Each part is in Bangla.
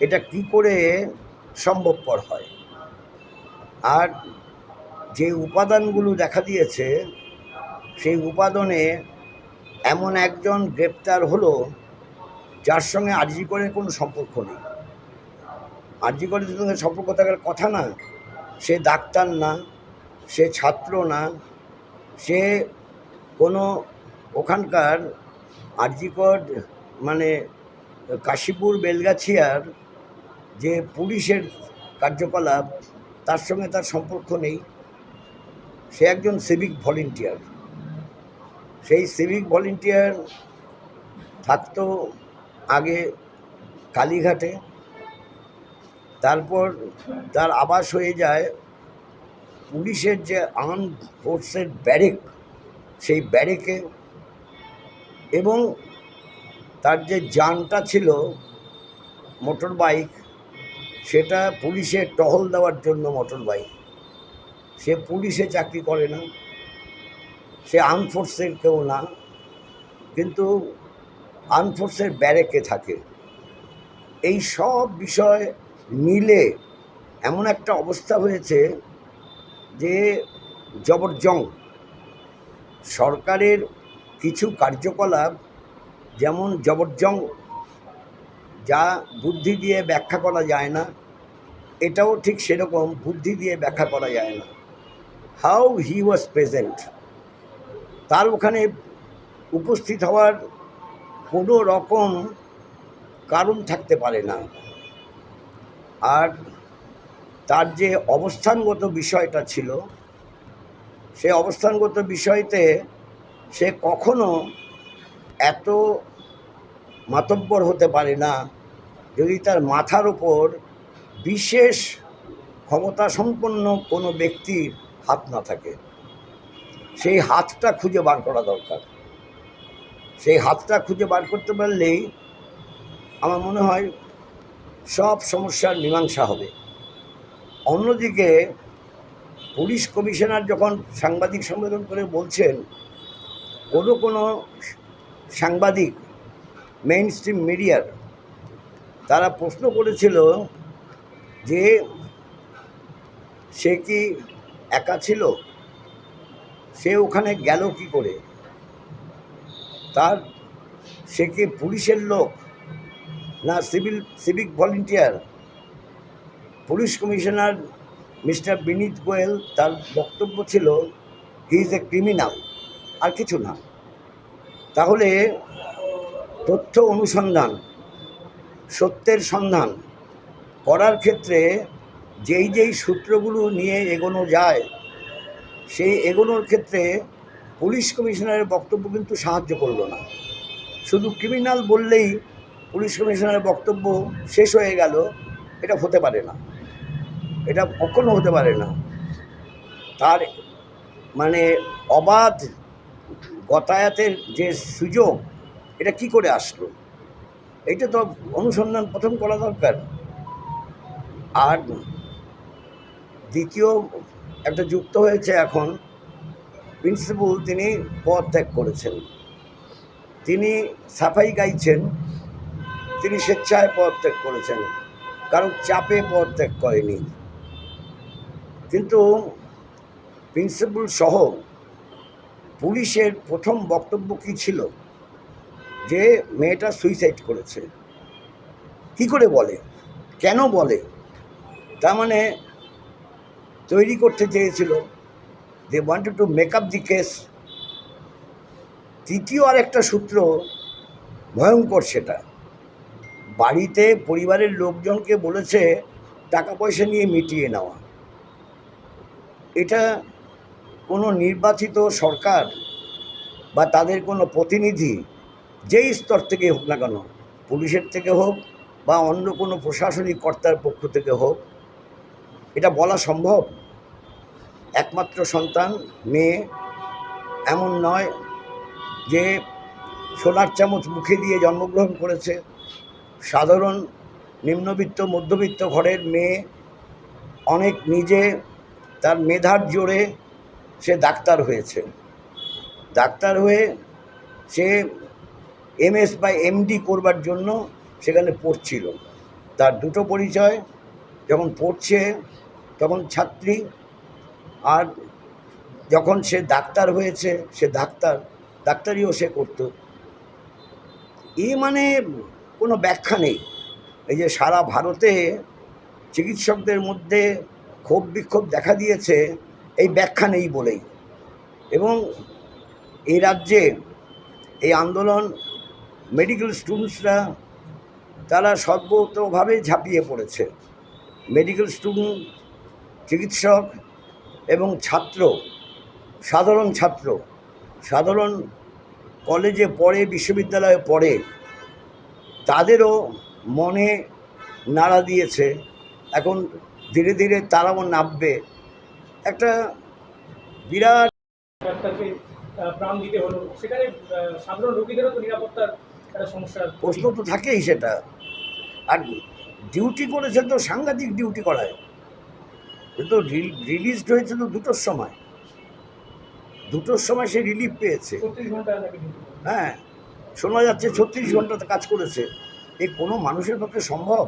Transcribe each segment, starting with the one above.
এটা কি করে সম্ভবপর হয়? আর যে উপাদানগুলো দেখা দিয়েছে, সেই উপাদানে এমন একজন গ্রেপ্তার হলো যার সঙ্গে আরজি করে কোনো সম্পর্ক নেই। আরজি করে সঙ্গে সম্পর্ক থাকার কথা না, সে ডাক্তার না, সে ছাত্র না, সে কোনো ওখানকার আরজিকর মানে কাশীপুর, বেলগাছিয়ার যে পুলিশের কার্যকলাপ, তার সঙ্গে তার সম্পর্ক নেই। সে একজন সিভিক ভলেন্টিয়ার সেই সিভিক ভলেন্টিয়ার থাকতো আগে কালীঘাটে। তারপর তার আবাস হয়ে যায় পুলিশের যে আর্ম ফোর্সের ব্যারেক সেই ব্যারেকে এবং তার যে যানটা ছিল মোটর বাইক সেটা পুলিশের টহল দেওয়ার জন্য মোটর বাইক সে পুলিশে চাকরি করে না, সে আর্ম ফোর্সের কেউ না, কিন্তু আর্ম ফোর্সের ব্যারেকে থাকে। এই সব বিষয় মিলে এমন একটা অবস্থা হয়েছে যে জবরজং সরকারের কিছু কার্যকলাপ যেমন জবরজং যা বুদ্ধি দিয়ে ব্যাখ্যা করা যায় না, এটাও ঠিক সেরকম বুদ্ধি দিয়ে ব্যাখ্যা করা যায় না। হাউ হি ওয়াজ প্রেজেন্ট তার ওখানে উপস্থিত হওয়ার কোনো রকম কারণ থাকতে পারে না। আর তার যে অবস্থানগত বিষয়টা ছিল, সে অবস্থানগত বিষয়তে সে কখনো এত মাতব্বর হতে পারে না, যদি তার মাথার ওপর বিশেষ ক্ষমতা সম্পন্ন কোনো ব্যক্তির হাত না থাকে, সেই হাতটা খুঁজে বার করা দরকার। সেই হাতটা খুঁজে বার করতে পারলেই আমার মনে হয় সব সমস্যার মীমাংসা হবে। অন্যদিকে পুলিশ কমিশনার যখন সাংবাদিক সম্মেলন করে বলছেন, কোনো কোনো সাংবাদিক মেইন স্ট্রিম মিডিয়ার তারা প্রশ্ন করেছিল যে সে কি একা ছিল? সে ওখানে গেল কি করে? তার সে কি পুলিশের লোক না civil civic volunteer police commissioner mister Vineet Goyal তার বক্তব্য ছিল হি ইজ এ ক্রিমিনাল আর কিছু না। তাহলে তথ্য অনুসন্ধান, সত্যের সন্ধান করার ক্ষেত্রে যেই যেই সূত্রগুলো নিয়ে এগোনো যায়, সেই এগোনোর ক্ষেত্রে পুলিশ কমিশনারের বক্তব্য কিন্তু সাহায্য করল না। শুধু ক্রিমিনাল বললেই পুলিশ কমিশনারের বক্তব্য শেষ হয়ে গেল, এটা হতে পারে না। এটা কখনো হতে পারে না। তার মানে অবাধ গতায়াতের যে সুযোগ এটা কি করে আসলো? এটা তো অনুসন্ধান প্রথম করা দরকার। আর দ্বিতীয় একটা যুক্ত হয়েছে এখন। প্রিন্সিপাল তিনি পদত্যাগ করেছেন। তিনি সাফাই গাইছেন। তিনি স্বেচ্ছায় পদত্যাগ করেছেন। কারণ চাপে পদ ত্যাগ করেনি। কিন্তু প্রিন্সিপাল সহ পুলিশের প্রথম বক্তব্য কী ছিল? যে মেয়েটা সুইসাইড করেছে। কি করে বলে? কেন বলে? তার মানে তৈরি করতে চেয়েছিল। They wanted to make up the case তৃতীয় আর একটা সূত্র ভয়ঙ্কর সেটা। বাড়িতে পরিবারের লোকজনকে বলেছে, টাকা পয়সা নিয়ে মিটিয়ে নেওয়া। এটা কোনো নির্বাচিত সরকার বা তাদের কোনো প্রতিনিধি যেই স্তর থেকে হোক না কেন, পুলিশের থেকে হোক বা অন্য কোনো প্রশাসনিক কর্তার পক্ষ থেকে হোক, এটা বলা সম্ভব? একমাত্র সন্তান, মেয়ে, এমন নয় যে সোনার চামচ মুখে দিয়ে জন্মগ্রহণ করেছে। সাধারণ নিম্নবিত্ত, মধ্যবিত্ত ঘরের মেয়ে অনেক নিজে, তার মেধার জোরে সে ডাক্তার হয়েছে। ডাক্তার হয়ে সে এমএস বা এমডি করবার জন্য সেখানে পড়ছিল তার দুটো পরিচয়, যখন পড়ছে তখন ছাত্রী আর যখন সে ডাক্তার হয়েছে, সে ডাক্তার, ডাক্তারিও সে করতো। এই মানে কোনো ব্যাখ্যা নেই। এই যে সারা ভারতে চিকিৎসকদের মধ্যে ক্ষোভ বিক্ষোভ দেখা দিয়েছে, এই ব্যাখ্যা নেই বলেই। এবং এই রাজ্যে এই আন্দোলন মেডিকেল স্টুডেন্টসরা তারা সর্বতভাবে ঝাঁপিয়ে পড়েছে। মেডিকেল স্টুডেন্ট চিকিৎসক এবং ছাত্র, সাধারণ ছাত্র, সাধারণ কলেজে পড়ে, বিশ্ববিদ্যালয়ে পড়ে, তাদেরও মনে নাড়া দিয়েছে। এখন ধীরে ধীরে তারাও নামবে। একটা বিরাট প্রাণ দিতে হলো। সেখানে সাধারণ রোগীদেরও তো নিরাপত্তার প্রশ্ন তো থাকেই সেটা। আর ডিউটি করেছে তো সাংঘাতিক ডিউটি করায়। এ তো রিলিজড হয়েছে তো দুটোর সময়। দুটোর সময় সে রিলিফ পেয়েছে। ঘণ্টা। হ্যাঁ শোনা যাচ্ছে ছত্রিশ ঘন্টাতে কাজ করেছে। এ কোনো মানুষের পক্ষে সম্ভব?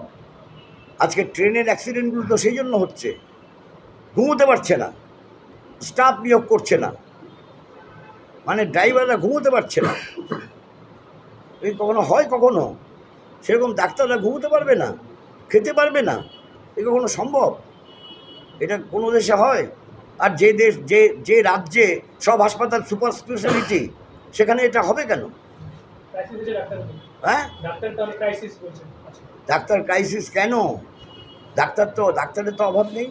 আজকে ট্রেনের অ্যাক্সিডেন্টগুলো তো সেই জন্য হচ্ছে। ঘুমোতে পারছে না। স্টাফ নিয়োগ করছে না। মানে ড্রাইভাররা ঘুমোতে পারছে না। এই কখনো হয় কখনো? সেরকম ডাক্তাররা ঘুমোতে পারবে না, খেতে পারবে না, এ কখনো সম্ভব? এটা কোনো দেশে হয়? আর যে দেশ, যে যে রাজ্যে সব হাসপাতাল সুপার স্পেশালিটি, সেখানে এটা হবে কেন? হ্যাঁ। ডাক্তার ক্রাইসিস কেন? ডাক্তার তো, ডাক্তারের তো অভাব নেই।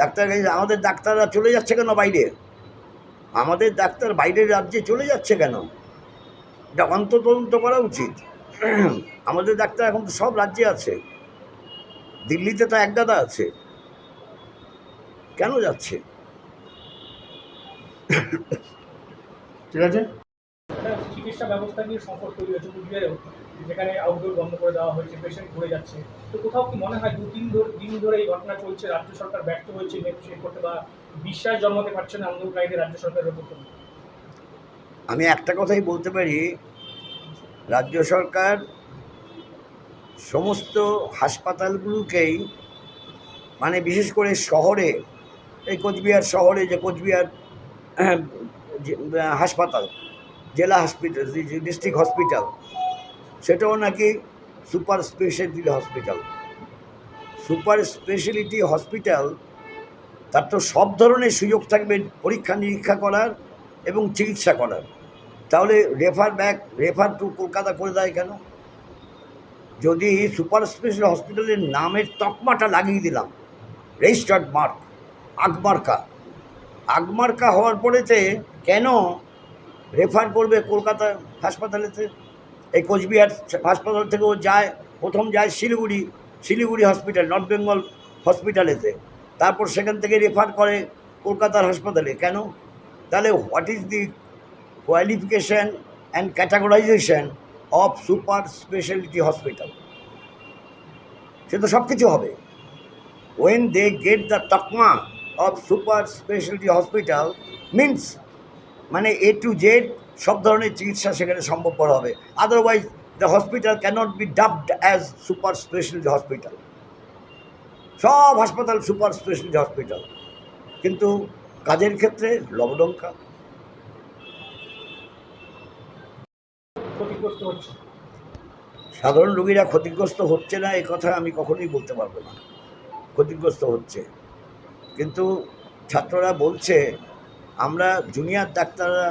ডাক্তার আমাদের ডাক্তাররা চলে যাচ্ছে কেন বাইরে? আমাদের ডাক্তার বাইরের রাজ্যে চলে যাচ্ছে কেন? এটা অন্ততদন্ত করা উচিত। আমাদের ডাক্তার এখন তো সব রাজ্যে আছে। দিল্লিতে তো এক দাদা আছে। কেন যাচ্ছে? ঠিক আছে? চিকিৎসা ব্যবস্থা নিয়ে সংকট তৈরি হয়েছে কুচবিহারেও যেখানে আউটডোর বন্ধ করে দেওয়া হয়েছে পেশেন্ট ঘুরে যাচ্ছে। তো কোথাও কি মনে হয় দু তিন ধরে দিন ধরে এই ঘটনা চলছে রাজ্য সরকার ব্যর্থ হয়েছে নেগোসিয়েট করতে বা বিশ্বাস জন্মাতে পারছে না আন্দোলনকারীদের রাজ্য সরকারের উপর? আমি একটা কথাই বলতে পারি, রাজ্য সরকার সমস্ত হাসপাতালগুলোকেই মানে বিশেষ করে শহরে, এই কোচবিহার শহরে যে কোচবিহার হাসপাতাল, জেলা হসপিটাল ডিস্ট্রিক্ট হসপিটাল, সেটাও নাকি super speciality hospital. Super speciality hospital, তার তো সব ধরনের সুযোগ থাকবে পরীক্ষা নিরীক্ষা করার এবং চিকিৎসা করার। তাহলে refer back refer to Kolkata করে দেয় কেন? যদি সুপার স্পেশাল হসপিটালের নামের তকমাটা লাগিয়ে দিলাম, রেজিস্টার্ড মার্ক, আগমার্কা। আগমার্কা হওয়ার পরেতে কেন রেফার করবে কলকাতা হাসপাতালেতে? এই কোচবিহার হাসপাতাল থেকে ও যায়, প্রথম যায় শিলিগুড়ি শিলিগুড়ি হসপিটাল, নর্থ বেঙ্গল হসপিটালেতে। তারপর সেখান থেকে রেফার করে কলকাতার হাসপাতালে। কেন? তাহলে what is the qualification and categorisation of super speciality hospital সে তো সব কিছু হবে। ওয়েন দে গেট দ্য তকমা of super speciality hospital means মানে এ টু জেড সব ধরনের চিকিৎসা সেখানে সম্ভবপর হবে। Otherwise the hospital cannot be dubbed as super speciality hospital সব হাসপাতাল সুপার স্পেশালিটি হসপিটাল কিন্তু কাজের ক্ষেত্রে লবডঙ্কা ক্ষতিগ্রস্ত হচ্ছে? সাধারণ রোগীরা ক্ষতিগ্রস্ত হচ্ছে না এই কথা আমি কখনোই বলতে পারব না। ক্ষতিগ্রস্ত হচ্ছে। কিন্তু ছাত্ররা বলছে আমরা জুনিয়র ডাক্তাররা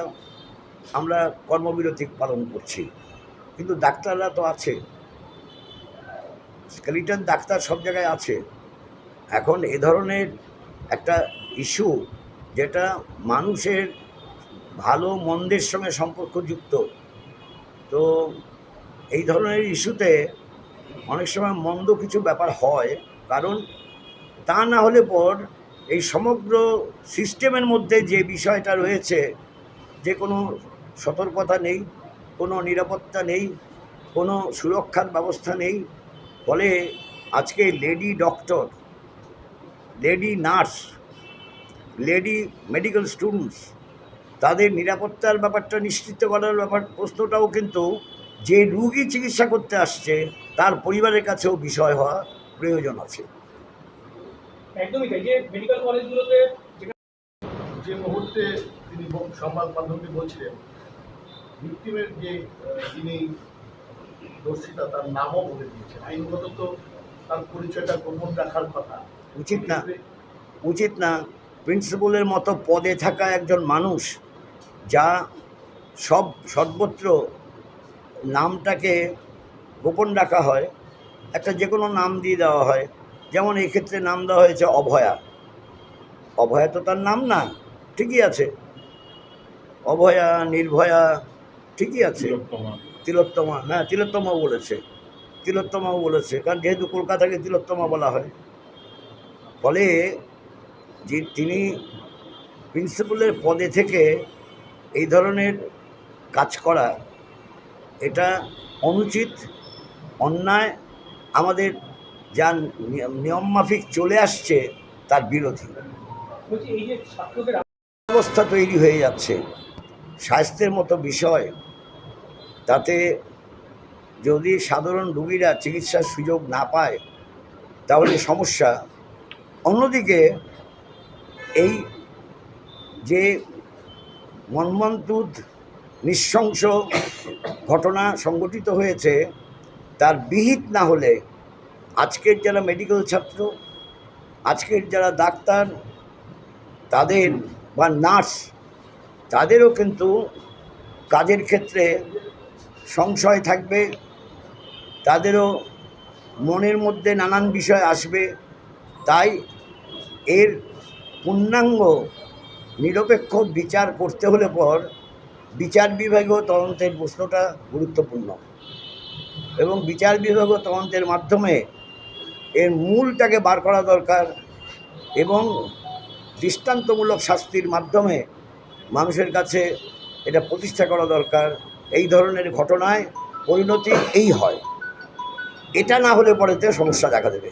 আমরা কর্মবিরতি পালন করছি। কিন্তু ডাক্তাররা তো আছে। স্কেলিটন ডাক্তার সব জায়গায় আছে। এখন এ ধরনের একটা ইস্যু যেটা মানুষের ভালো, মন্দের সঙ্গে সম্পর্কযুক্ত তো এই ধরনের ইস্যুতে অনেক সময় মন্দ কিছু ব্যাপার হয়, কারণ তা না হলে পর এই সমগ্র সিস্টেমের মধ্যে যে বিষয়টা রয়েছে, যে কোনো সতর্কতা নেই, কোনো নিরাপত্তা নেই, কোনো সুরক্ষার ব্যবস্থা নেই, ফলে আজকে lady doctor, lady nurse lady medical students তাদের নিরাপত্তার ব্যাপারটা নিশ্চিত করার ব্যাপার প্রশ্নটাও কিন্তু যে রুগী চিকিৎসা করতে আসছে তার পরিবারের কাছেও বিষয় হওয়া প্রয়োজন আছে। একদমই তাই যে মেডিকেল কলেজগুলোতে যে মুহূর্তে তিনি সংবাদ মাধ্যমকে বলছিলেন ভিক্টিমের যে যিনি দর্শিতা তার নামও বলে দিয়েছেন। আইনগত তো তার পরিচয়টা গোপন রাখার কথা। উচিত না। উচিত না। প্রিন্সিপালের মতো পদে থাকা একজন মানুষ যা সব সর্বত্র নামটাকে গোপন রাখা হয় একটা যে কোনো নাম দিয়ে দেওয়া হয়। যেমন এই ক্ষেত্রে নাম দেওয়া হয়েছে অভয়া। অভয়া তো তার নাম না ঠিকই আছে। অভয়া নির্ভয়া ঠিকই আছে। তিলোত্তমা। হ্যাঁ তিলোত্তমাও বলেছে। তিলোত্তমাও বলেছে কারণ যেহেতু কলকাতাকে তিলোত্তমা বলা হয়। ফলে যে তিনি প্রিন্সিপালের পদে থেকে এই ধরনের কাজ করা এটা অনুচিত অন্যায় আমাদের যা নিয়ম- নিয়মমাফিক চলে আসছে তার বিরোধী। অবস্থা তৈরি হয়ে যাচ্ছে স্বাস্থ্যের মতো বিষয় তাতে যদি সাধারণ রুগীরা চিকিৎসার সুযোগ না পায় তাহলে সমস্যা। অন্যদিকে এই যে মন্মন্তুদ নৃশংস ঘটনা সংঘটিত হয়েছে, তার বিহিত না হলে আজকের যারা মেডিকেল ছাত্র, আজকের যারা ডাক্তার, তাদের বা নার্স, তাদেরও কিন্তু কাজের ক্ষেত্রে সংশয় থাকবে, তাদেরও মনের মধ্যে নানান বিষয় আসবে, তাই এর পূর্ণাঙ্গ নিরপেক্ষ বিচার করতে হলে পর বিচার বিভাগীয় তদন্তের প্রশ্নটা গুরুত্বপূর্ণ। এবং বিচার বিভাগীয় তদন্তের মাধ্যমে এর মূলটাকে বার করা দরকার এবং দৃষ্টান্তমূলক শাস্তির মাধ্যমে মানুষের কাছে এটা প্রতিষ্ঠা করা দরকার। এই ধরনের ঘটনায় পরিণতি এই হয়। এটা না হলে পরেতে সমস্যা দেখা দেবে।